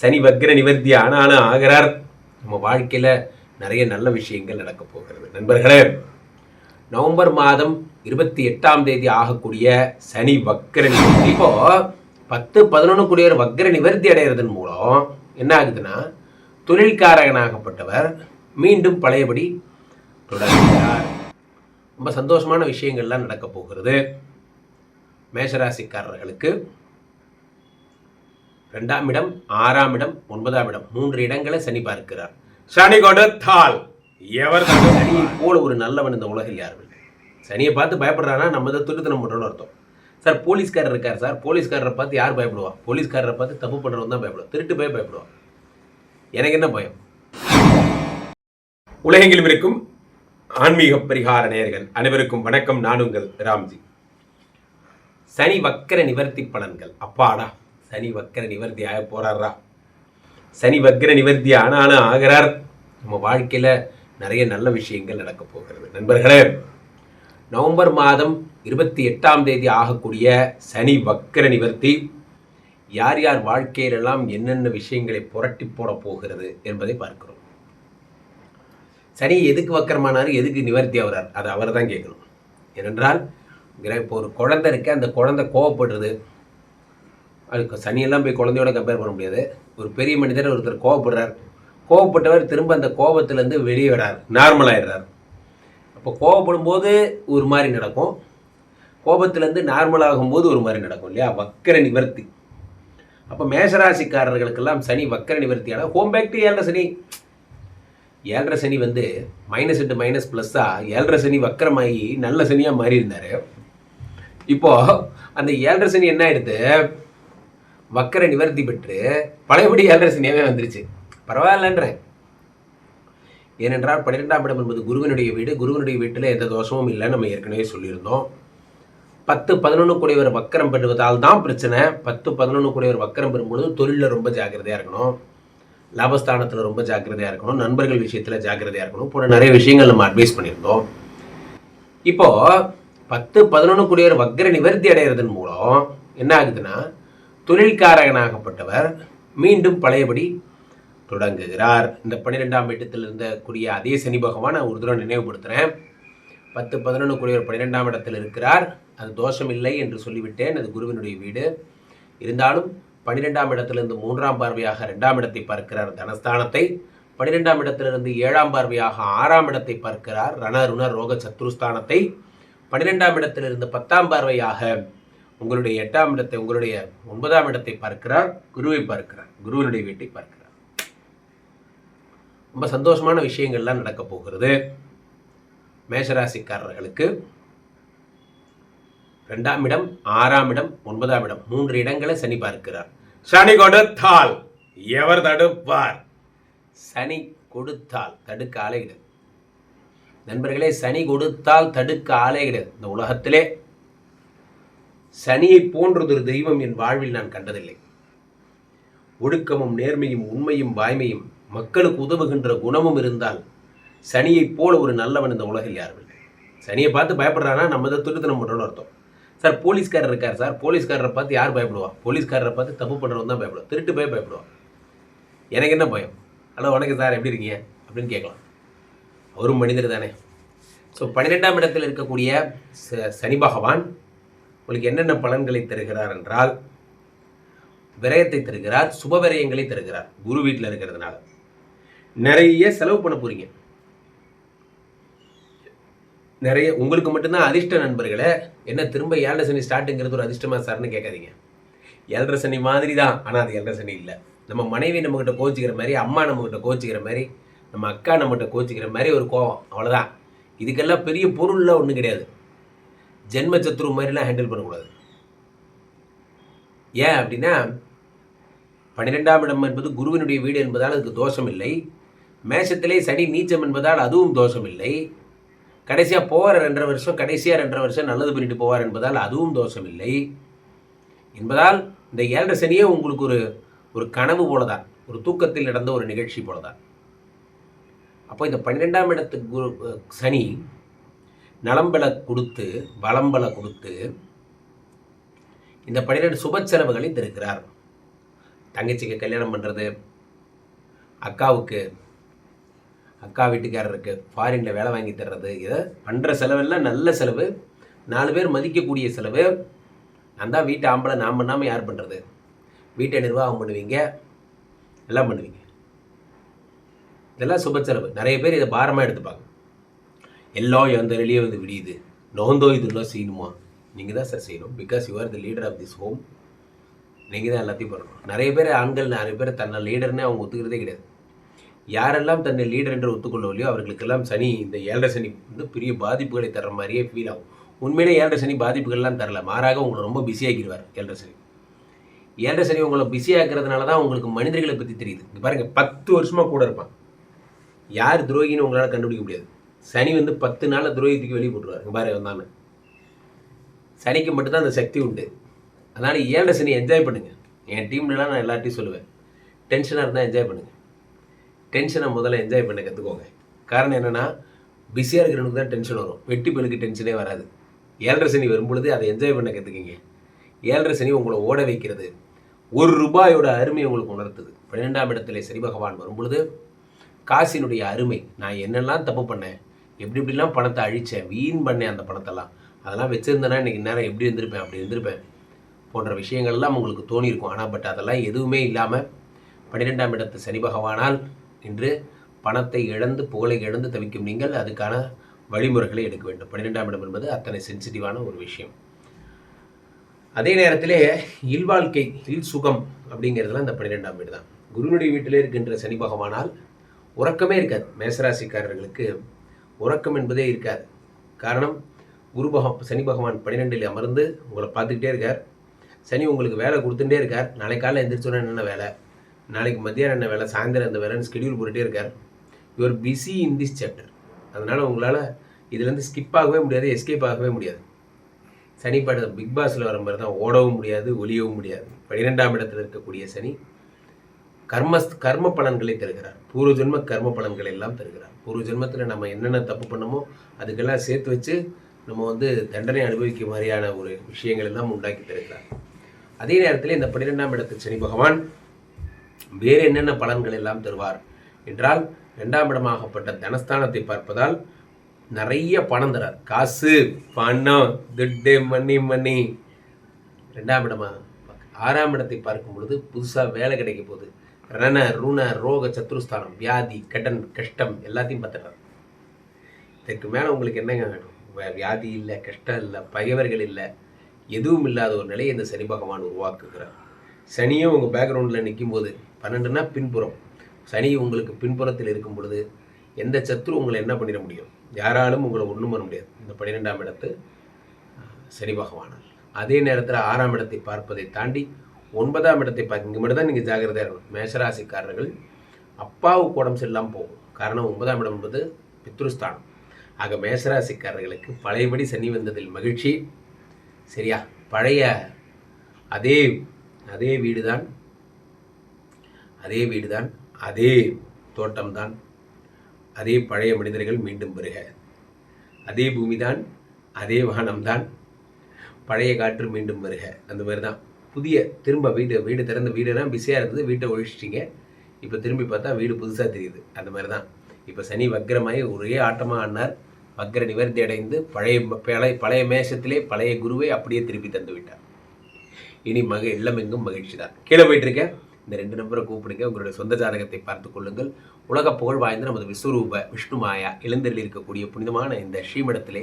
சனி வக்ர நிவர்த்தி ஆனாலும் ஆகிறார். நம்ம வாழ்க்கையில் நிறைய நல்ல விஷயங்கள் நடக்க போகிறது. நண்பர்களே நவம்பர் மாதம் இருபத்தி எட்டாம் தேதி ஆகக்கூடிய சனி வக்ர நிவர்த்தி. இப்போ பத்து பதினொன்று கூடியவர் வக்ர நிவர்த்தி அடைகிறதன் மூலம் என்ன ஆகுதுன்னா தொழில்காரகனாகப்பட்டவர் மீண்டும் பழையபடி தொடர்கிறார். ரொம்ப சந்தோஷமான விஷயங்கள்லாம் நடக்க போகிறது. மேஷராசிக்காரர்களுக்கு ரெண்டாம் இடம் ஆறாம் இடம் ஒன்பதாம் இடம் மூன்று இடங்களை சனி பார்க்கிறார். சனி கொடுத்தால் எவர் சனியை போல ஒரு நல்லவன் இந்த உலகில் யாரும் இல்லை? சனியை பார்த்து பயப்படுறானா நம்ம இதை திருத்தனம் பண்ணுறோம்னு அர்த்தம். சார் போலீஸ்காரர் இருக்கார் சார். போலீஸ்காரரை பார்த்து யார் பயப்படுவா? போலீஸ்காரரை பார்த்து தப்பு பண்ணுறவன் தான் பயப்படுவா. திருட்டு போய் பயப்படுவா. எனக்கு என்ன பயம்? உலகெங்கிலும் இருக்கும் ஆன்மீக பரிகார நேயர்கள் அனைவருக்கும் வணக்கம். நான் உங்கள் ராம்ஜி. சனி வக்கர நிவர்த்தி பலன்கள். அப்பாடா. சனி வக்கர நிவர்த்தி ஆக போறாரா சனி வக்கர நிவர்த்தி ஆனாலும் ஆகிறார். நம்ம வாழ்க்கையில் நிறைய நல்ல விஷயங்கள் நடக்க போகிறது. நண்பர்களே நவம்பர் மாதம் இருபத்தி எட்டாம் தேதி ஆகக்கூடிய சனி வக்கர நிவர்த்தி யார் யார் வாழ்க்கையிலெல்லாம் என்னென்ன விஷயங்களை புரட்டி போட போகிறது என்பதை பார்க்கிறோம். சனி எதுக்கு வக்கரமானார் எதுக்கு நிவர்த்தி ஆகிறார் அது அவர் தான் கேட்கணும். ஏனென்றால் இப்போ ஒரு குழந்தை இருக்கு அந்த குழந்தை கோவப்படுறது அதுக்கு சனியெல்லாம் போய் குழந்தையோட கம்பேர் பண்ண முடியாது. ஒரு பெரிய மனிதர் ஒருத்தர் கோவப்படுறார். கோவப்பட்டவர் திரும்ப அந்த கோபத்திலேருந்து வெளியே வரார் நார்மல் ஆயிடுறார். அப்போ கோவப்படும் போது ஒரு மாதிரி நடக்கும். கோபத்திலேருந்து நார்மல் ஆகும்போது ஒரு மாதிரி நடக்கும் இல்லையா? வக்கர நிவர்த்தி. அப்போ மேஷராசிக்காரர்களுக்கெல்லாம் சனி வக்கர நிவர்த்தியான ஹோம் பேக் டு ஏழரை சனி. ஏழரை சனி வந்து மைனஸ் இன்ட்டு மைனஸ் ப்ளஸ்ஸாக ஏழரை சனி வக்கரமாகி நல்ல சனியாக மாறி இருந்தார் அந்த ஏழரை சனி என்ன ஆயிடுது? வக்கர நிவர்த்தி பெற்று பழையபடி ஏழரை சனியாகவே வந்துருச்சு. பரவாயில்லன்ற. ஏனென்றால் பன்னிரெண்டாம் இடம் என்பது குருவினுடைய வீடு. குருவினுடைய வீட்டில் எந்த தோஷமும் இல்லை நம்ம ஏற்கனவே சொல்லியிருந்தோம். பத்து பதினொன்று கூடியவர் வக்கரம் பெறுவதால் தான் பிரச்சனை. பத்து பதினொன்று கூடியவர் வக்கரம் பெறும்பொழுது தொழிலில் ரொம்ப ஜாக்கிரதையாக இருக்கணும். லாபஸ்தானத்தில் ரொம்ப ஜாக்கிரதையாக இருக்கணும். நண்பர்கள் விஷயத்தில் ஜாக்கிரதையாக இருக்கணும். போன்ற நிறைய விஷயங்கள் நம்ம அட்வைஸ் பண்ணியிருந்தோம். இப்போது பத்து பதினொன்று கூடியவர் வக்கர நிவர்த்தி அடைகிறதன் மூலம் என்ன ஆகுதுன்னா தொழில்காரகனாகப்பட்டவர் மீண்டும் பழையபடி தொடங்குகிறார். இந்த பன்னிரெண்டாம் இடத்தில் இருந்த கூடிய அதே சனி பகவான் நான் ஒரு தடவை நினைவுபடுத்துகிறேன் பத்து பதினொன்று கூடியவர் பன்னிரெண்டாம் இடத்தில் இருக்கிறார். அது தோஷம் இல்லை என்று சொல்லிவிட்டேன். அது குருவினுடைய வீடு. இருந்தாலும் பன்னிரெண்டாம் இடத்திலிருந்து மூன்றாம் பார்வையாக ரெண்டாம் இடத்தை பார்க்கிறார் தனஸ்தானத்தை. பன்னிரெண்டாம் இடத்திலிருந்து ஏழாம் பார்வையாக ஆறாம் இடத்தை பார்க்கிறார் ரண ருண ரோக சத்ருஸ்தானத்தை. பன்னிரெண்டாம் இடத்திலிருந்து பத்தாம் பார்வையாக உங்களுடைய எட்டாம் இடத்தை உங்களுடைய ஒன்பதாம் இடத்தை பார்க்கிறார் குருவை பார்க்கிறார் குருவினுடைய வீட்டை பார்க்கிறார். ரொம்ப சந்தோஷமான விஷயங்கள்லாம் நடக்க போகிறது. மேஷராசிக்காரர்களுக்கு ரெண்டாம் இடம் ஆறாம் இடம் ஒன்பதாம் இடம் மூன்று இடங்களை சனி பார்க்கிறார். சனி கொடுத்தால் எவர் தடுப்பார்? சனி கொடுத்தால் தடுக்க ஆலை கிடையாது. நண்பர்களே சனி கொடுத்தால் தடுக்க ஆலை கிடையாது. இந்த உலகத்திலே சனியை போன்றதொரு தெய்வம் என் வாழ்வில் நான் கண்டதில்லை. ஒழுக்கமும் நேர்மையும் உண்மையும் வாய்மையும் மக்களுக்கு உதவுகின்ற குணமும் இருந்தால் சனியைப் போல ஒரு நல்லவன் இந்த உலகில் யாரும் இல்லை. சனியை பார்த்து பயப்படுறானா? நம்ம தான் துட்டுத்தனம் பண்ணுறோன்னு அர்த்தம். சார் போலீஸ்காரர் இருக்கார் சார். போலீஸ்காரரை பார்த்து யார் பயப்படுவா? போலீஸ்காரரை பார்த்து தப்பு பண்ணுறவன் தான் பயப்படுவா. திருட்டு போய் பயப்படுவா. எனக்கு என்ன பயம்? ஹலோ வணக்கம் சார். எப்படி இருக்கீங்க? அப்படின்னு கேட்கலாம். அவரும் மனிதர் தானே. ஸோ பன்னிரெண்டாம் இடத்தில் இருக்கக்கூடிய ச- சனி பகவான் உங்களுக்கு என்னென்ன பலன்களை தருகிறார் என்றால் விரயத்தை தருகிறார் சுப விரயங்களை தருகிறார் குரு வீட்டில் இருக்கிறதுனால. நிறைய செலவு பண்ண போறீங்க. நிறைய உங்களுக்கு மட்டும்தான் அதிர்ஷ்ட நண்பர்களை என்ன திரும்ப ஏழரை சனி ஸ்டார்ட்டுங்கிறது ஒரு அதிர்ஷ்டமா சார்னு கேட்காதீங்க. ஏழரை சனி மாதிரி தான் ஆனால் அது ஏழரை சனி இல்லை. நம்ம மனைவி நம்மகிட்ட கோச்சிக்கிற மாதிரி அம்மா நம்மகிட்ட கோச்சிக்கிற மாதிரி நம்ம அக்கா நம்மகிட்ட கோச்சிக்கிற மாதிரி ஒரு கோவம் அவ்வளோதான் இதுக்கெல்லாம் பெரிய பொருள்லாம் ஒன்றும் கிடையாது. ஜென்ம சத்ரு மாதிரிலாம் ஹேண்டில் பண்ணக்கூடாது. ஏன் அப்படின்னா பன்னிரெண்டாம் இடம் என்பது குருவினுடைய வீடு என்பதால் அதுக்கு தோஷம் இல்லை மேஷத்திலே சனி நீச்சம் என்பதால் அதுவும் தோஷம் இல்லை கடைசியாக போகிற ரெண்டரை வருஷம் கடைசியாக ரெண்டரை வருஷம் நல்லது பண்ணிட்டு போவார் என்பதால் அதுவும் தோஷம் இல்லை என்பதால் இந்த ஏழரை சனியே உங்களுக்கு ஒரு ஒரு கனவு போல தான் ஒரு தூக்கத்தில் நடந்த ஒரு நிகழ்ச்சி போல தான் அப்போ இந்த பன்னிரெண்டாம் இடத்துக்கு குரு சனி நலம்பல கொடுத்து வளம்பல கொடுத்து இந்த பன்னிரெண்டு சுப செலவுகளை திருக்கிறார் தங்கச்சிக்கு கல்யாணம் பண்ணுறது அக்காவுக்கு அக்கா வீட்டுக்காரருக்கு ஃபாரினில் வேலை வாங்கி தர்றது இதை பண்ணுற செலவெல்லாம் நல்ல செலவு. நாலு பேர் மதிக்கக்கூடிய செலவு. நான் தான் வீட்டு ஆம்பளை நான் பண்ணாமல் யார் பண்ணுறது வீட்டை நிர்வாகம் பண்ணுவீங்க? எல்லாம் பண்ணுவீங்க. இதெல்லாம் சுப செலவு. நிறைய பேர் இதை பாரமாக எடுத்துப்பாங்க. எல்லாம் என் தலையிலேயே வந்து விடியுது. நோந்தோ இதெல்லாம் செய்யணுமா நீங்கள் தான் சார் செய்யணும். Because you are the leader of this home நீங்கள் தான் எல்லாத்தையும் பண்ணணும். நிறைய பேர் ஆண்கள் நிறைய பேர் தன்னை லீடர்னே அவங்க ஒத்துக்கிறதே கிடையாது. யாரெல்லாம் தன்னை லீடர் என்று ஒத்துக்கொள்ளவில்லையோ அவர்களுக்கெல்லாம் சனி இந்த ஏழரை சனி வந்து பெரிய பாதிப்புகளை தர்ற மாதிரியே ஃபீல் ஆகும். உண்மையிலே ஏழரை சனி பாதிப்புகள்லாம் தரல. மாறாக உங்களை ரொம்ப பிஸியாக்கிடுவார் ஏழரை சனி. ஏழரை சனி உங்களை பிஸியாக்குறதுனால தான் உங்களுக்கு மனிதர்களை பற்றி தெரியுது. பாருங்கள் பாருங்க பத்து வருஷமாக கூட இருப்பான். யார் துரோகின்னு உங்களால் கண்டுபிடிக்க முடியாது. சனி வந்து பத்து நாளில் துரோகத்துக்கு வெளியே போட்டுருவார். பாரு வந்தானே சனிக்கு மட்டும்தான் அந்த சக்தி உண்டு. அதனால் ஏழரை சனி என்ஜாய் பண்ணுங்கள் என் டீம்லலாம் நான் எல்லார்ட்டையும் சொல்லுவேன். டென்ஷனாக இருந்தால் என்ஜாய் பண்ணுங்கள் டென்ஷனை முதல்ல என்ஜாய் பண்ண கற்றுக்கோங்க காரணம் என்னென்னா பிஸியாக இருக்கிறவனுக்கு தான் டென்ஷன் வரும். வெட்டி பெருக்கு டென்ஷனே வராது. ஏழரை சனி வரும்பொழுது அதை என்ஜாய் பண்ண கற்றுக்கிங்க ஏழரை சனி உங்களை ஓட வைக்கிறது. ஒரு ரூபாயோட அருமை உங்களுக்கு உணர்த்துது. பன்னிரெண்டாம் இடத்துல சரி பகவான் வரும்பொழுது காசினுடைய அருமை. நான் என்னெல்லாம் தப்பு பண்ணேன்? எப்படி இப்படிலாம் பணத்தை அழித்தேன் வீண் பண்ணேன் அந்த பணத்தெல்லாம். அதெல்லாம் வச்சுருந்தேன்னா இன்றைக்கி நேரம் எப்படி இருந்திருப்பேன் அப்படி இருந்திருப்பேன் போன்ற விஷயங்கள்லாம் உங்களுக்கு தோணியிருக்கும். ஆனால் பட் அதெல்லாம் எதுவுமே இல்லாமல் பன்னிரெண்டாம் இடத்து சனி பகவானால் இன்று பணத்தை இழந்து புகழை இழந்து தவிக்கும் நீங்கள் அதுக்கான வழிமுறைகளை எடுக்க வேண்டும். பன்னிரெண்டாம் இடம் என்பது அத்தனை சென்சிட்டிவான ஒரு விஷயம். அதே நேரத்திலே இல்வாழ்க்கை இல் சுகம் அப்படிங்கிறதுலாம் இந்த பன்னிரெண்டாம் வீடு தான் குருனுடைய வீட்டிலே இருக்கின்ற சனி பகவானால் உறக்கமே இருக்காது. மேசராசிக்காரர்களுக்கு உறக்கம் என்பதே இருக்காது. காரணம் குரு பக சனி பகவான் பன்னிரெண்டில் அமர்ந்து உங்களை பார்த்துக்கிட்டே இருக்கார். சனி உங்களுக்கு வேலை கொடுத்துட்டே இருக்கார். நாளை காலையில் எந்திரிச்சோன்னா என்னென்ன வேலை? நாளைக்கு மத்தியானம் என்ன வேலை? சாயந்தரம் இந்த வேலைன்னு ஸ்கெடியூல் போட்டுகிட்டே இருக்கார். Your busy in this chapter அதனால் உங்களால் இதுலேருந்து ஸ்கிப் ஆகவே முடியாது எஸ்கேப் ஆகவே முடியாது. சனி படம் பிக் பாஸில் வர மாதிரி தான் ஓடவும் முடியாது ஒளியவும் முடியாது. பன்னிரெண்டாம் இடத்தில் இருக்கக்கூடிய சனி கர்ம கர்ம பலன்களை தருகிறார். பூர்வ ஜென்ம கர்ம பலன்களை எல்லாம் தருகிறார். ஒரு ஜென்மத்தில் நம்ம என்னென்ன தப்பு பண்ணமோ அதுக்கெல்லாம் சேர்த்து வச்சு நம்ம வந்து தண்டனை அனுபவிக்க மாதிரியான ஒரு விஷயங்கள் எல்லாம் உண்டாக்கி தருகிறார். அதே நேரத்தில் இந்த பன்னிரெண்டாம் இடத்து சனி பகவான் வேறு என்னென்ன பலன்கள் எல்லாம் தருவார் என்றால் ரெண்டாம் இடமாகப்பட்ட தனஸ்தானத்தை பார்ப்பதால் நிறைய பணம் தரார். காசு பணம் துட்டு மணி மணி ரெண்டாம் இடமாக ஆறாம் இடத்தை பார்க்கும் பொழுது புதுசாக வேலை கிடைக்க போகுது. ரண ருண ரோக சத்ருஸ்தானம் வியாதி கடன் கஷ்டம் எல்லாத்தையும் பார்த்துடுறார். இதற்கு மேலே உங்களுக்கு என்னங்க வேணும்? வியாதி இல்லை கஷ்டம் இல்லை பகைவர்கள் இல்லை எதுவும் இல்லாத ஒரு நிலையை இந்த சனி பகவான் உருவாக்குகிறார். சனியும் உங்கள் பேக்ரவுண்டில் நிற்கும் போது பன்னெண்டுனா பின்புறம். சனி உங்களுக்கு பின்புறத்தில் இருக்கும் பொழுது எந்த சத்ரு உங்களை என்ன பண்ணிட முடியும்? யாராலும் உங்களை ஒன்றும் பண்ண முடியாது. இந்த பன்னிரெண்டாம் இடத்து சனி பகவானால். அதே நேரத்தில் ஆறாம் இடத்தை பார்ப்பதை தாண்டி ஒன்பதாம் இடத்தை பார்த்து இங்கே மட்டும் தான் நீங்கள் ஜாகிரதையாக இருக்கணும். மேஷராசிக்காரர்கள் அப்பாவுக்கு உடம்பு சரியில்லாமல் போகும். காரணம் ஒன்பதாம் இடம் என்பது பித்ருஸ்தானம். ஆக மேஷராசிக்காரர்களுக்கு பழையபடி சனி வந்ததில் மகிழ்ச்சி. சரியா? பழைய அதே அதே வீடு தான் அதே வீடு தான் அதே தோட்டம்தான். அதே பழைய மனிதர்கள் மீண்டும் வருக. அதே பூமிதான். அதே வானம்தான். பழைய காற்று மீண்டும் வருக. அந்த மாதிரி தான் புதிய திரும்ப வீடு வீடு திறந்த வீடுனா பிஸியாக இருந்தது வீட்டை ஒழிச்சிட்டிங்க. இப்போ திரும்பி பார்த்தா வீடு புதுசாக தெரியுது. அந்த மாதிரி தான் இப்போ சனி வக்ரமாகி ஒரே ஆட்டமாக ஆடினார். வக்ர நிவர்த்தி அடைந்து பழைய பழைய பழைய மேஷத்திலே பழைய குருவை அப்படியே திருப்பி தந்து விட்டார். இனி மக இல்லமெங்கும் மகிழ்ச்சி தான். கீழே போயிட்டு இருக்கேன் இந்த ரெண்டு நம்பரை கூப்பிடுங்க. உங்களுடைய சொந்த ஜாதகத்தை பார்த்து கொள்ளுங்கள். உலக புகழ் வாய்ந்த நமது விஸ்வரூப விஷ்ணுமாயா இளந்தரில் இருக்கக்கூடிய புனிதமான இந்த ஸ்ரீமடத்திலே